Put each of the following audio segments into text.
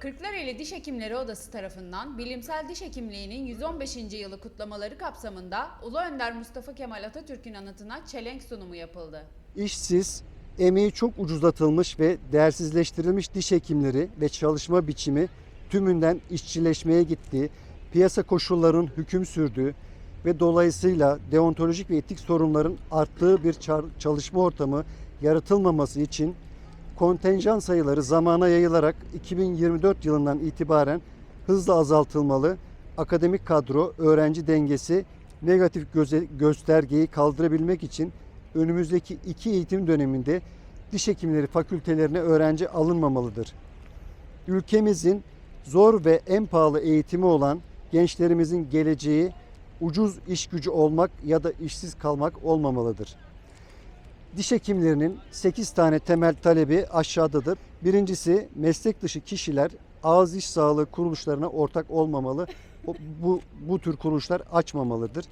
Kırklareli Diş Hekimleri Odası tarafından Bilimsel Diş Hekimliği'nin 115. yılı kutlamaları kapsamında Ulu Önder Mustafa Kemal Atatürk'ün anıtına çelenk sunumu yapıldı. İşsiz, emeği çok ucuzlatılmış ve değersizleştirilmiş diş hekimleri ve çalışma biçimi tümünden işçileşmeye gittiği, piyasa koşullarının hüküm sürdüğü ve dolayısıyla deontolojik ve etik sorunların arttığı bir çalışma ortamı yaratılmaması için kontenjan sayıları zamana yayılarak 2024 yılından itibaren hızla azaltılmalı, akademik kadro, öğrenci dengesi negatif göze- göstergeyi kaldırabilmek için önümüzdeki iki eğitim döneminde diş hekimleri fakültelerine öğrenci alınmamalıdır. Ülkemizin zor ve en pahalı eğitimi olan gençlerimizin geleceği ucuz iş gücü olmak ya da işsiz kalmak olmamalıdır. Diş hekimlerinin 8 tane temel talebi aşağıdadır. Birincisi meslek dışı kişiler ağız diş sağlığı kuruluşlarına ortak olmamalı. Bu, bu tür kuruluşlar açmamalıdır.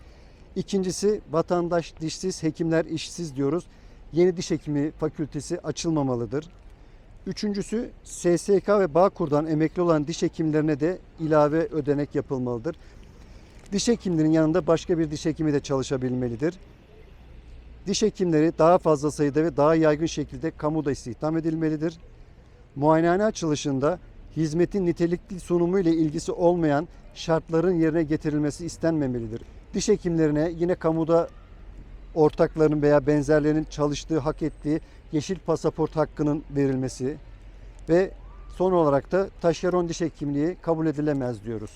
İkincisi vatandaş dişsiz, hekimler işsiz diyoruz. Yeni diş hekimi fakültesi açılmamalıdır. Üçüncüsü SSK ve Bağkur'dan emekli olan diş hekimlerine de ilave ödenek yapılmalıdır. Diş hekimlerinin yanında başka bir diş hekimi de çalışabilmelidir. Diş hekimleri daha fazla sayıda ve daha yaygın şekilde kamuda istihdam edilmelidir. Muayenehane açılışında hizmetin nitelikli sunumu ile ilgisi olmayan şartların yerine getirilmesi istenmemelidir. Diş hekimlerine yine kamuda ortaklarının veya benzerlerinin çalıştığı, hak ettiği yeşil pasaport hakkının verilmesi ve son olarak da taşeron diş hekimliği kabul edilemez diyoruz.